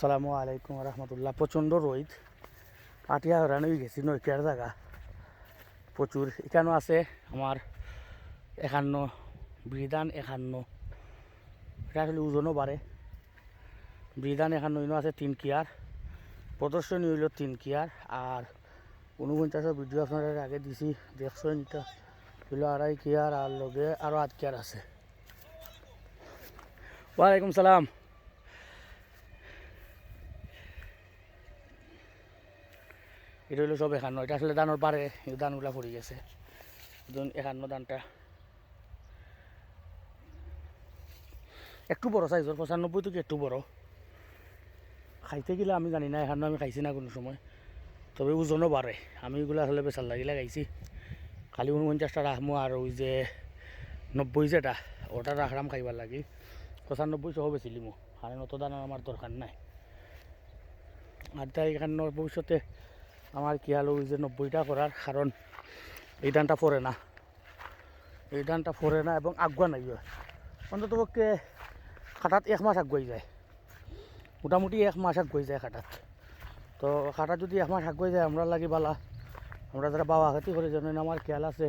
আসসালামু আলাইকুম রহমতুল্লাহ। প্রচণ্ড রোদ। আটিয়া হরান গেছি নৈকার জায়গা। প্রচুর। এখানেও আছে আমার একান্ন বিধান একান্ন। এটা আসলে ওজনও বাড়ে। বিধান একান্ন ইনো আছে তিন কিয়ার। প্রদর্শনী হইল তিন কিয়ার। আর উনপঞ্চাশের ভিডিও আপনাদের আগে দিছি দেখছেন এটা হইল আড়াই কিয়ার, আর লগে আরও আট কিয়ার আছে। ওয়ালাইকুম সালাম। এটা হইল সব একান্ন। এটা আসলে দানোর পারে দানগুলা পড়ে গেছে। একান্ন দানটা। একটু বড় সাইজর পঁচানব্বই থেকে একটু বড়। খাইতে গেলে আমি জানি না এখানে আমি খাইছি না কোনো সময়। তবে ওজনও বাড়ে। আমি এগুলো আসলে বেচার লাগিলে খাইছি খালি উনপঞ্চাশটা রাখমো আর ওই যে নব্বই যেটা, ওটা রাখলাম খাইবার লাগি। পঁচানব্বই সহ বেচিলিমো আর অত দানা আমার দরকার নাই। আর তাই এখানে ভবিষ্যতে আমার কি হলো ওই যে নব্বইটা করার কারণ, এই ধানটা পড়ে না। এই ধানটা পড়ে না এবং আগুয়া নাই অন্তত পক্ষে খাটাত এক মাস আগুয়াই যায়। মোটামুটি এক মাস আগুয়াই যায় খাটাত তো খাটাত যদি এক মাস আগুয়াই যায় আমরা লাগি বালা। আমরা যারা বাবা খেতি করে জানেন আমার খেয়াল আছে।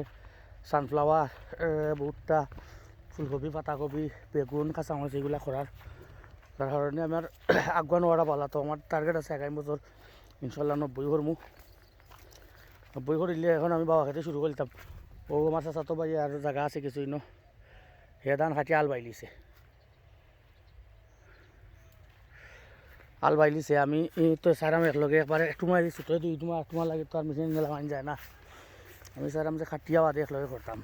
সানফ্লাওয়ার ভুট্টা ফুলকপি পাতাকপি বেগুন কাঁচামরিচ এগুলা করার যার কারণে আমার আগুয়া নোয়ারা পালা তো আমার টার্গেট আছে আগামী বছর ইনশাল্লাহ নব্বই করমু নব্বই করিলে এখন আমি বাবা খেতে শুরু করতাম ও আমার চাচা তো ভাই আর জায়গা আছে কিছু, ইনো। হে ধান খাটি আল বাইলিছে। আল বাইলিছে, আমি তো সারাম একলগে একবারে টুমা দিচ্ছি তো দুই টুমা টুমা লাগে তো আর মেশিন গেলে মান যায় না। আমি সারাম যে খাটিয়া বাদে একলগে করতাম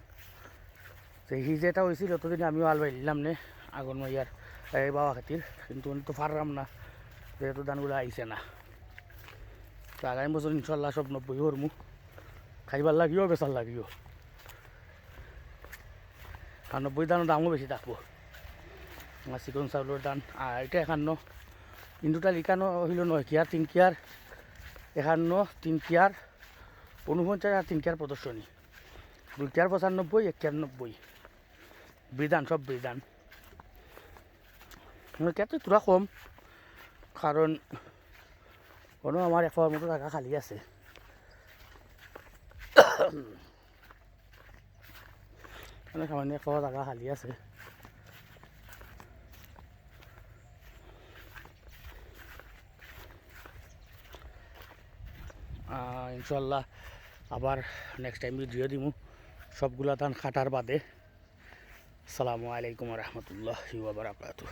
তো সি যেটা হয়েছিল ততদিন আমিও আল বাইলিলাম নে আগুন মাইয়ার এই বাবা খাতির কিন্তু তো পারলাম না, যেহেতু ধানগুলো আইছে না। তো আগামী বছর ইনশাল্লাহ সব নব্বই করমু খাইবার লাগিও, বেচার লাগিও। আর নব্বই দানের দামও বেশি থাকব। আমার চিকন চাউলের দান। আর এটা একান্ন। কিন্তু তার একান্ন হইল নয় কিয়ার, তিন কিয়ার। একান্ন, তিন কিয়ার। উনপঞ্চাশ আর তিন কিয়ার প্রদর্শনী। দুই কিয়ার পঁচানব্বই, এক কিয়ার নব্বই। বিধান, সব বিধান। কেতো তোরা কম। কারণ কোনো আমার এক পাওয়ার মতো টাকা খালি আছে। মানে সামান্য এক পাওয়া টাকা খালি আছে। ইনশাল্লাহ আবার নেক্সট টাইম ভিডিও দিমু। সবগুলা ধান খাটার বাদে। আসসালামু আলাইকুম রহমতুল্লাহ বারাকাতুহ।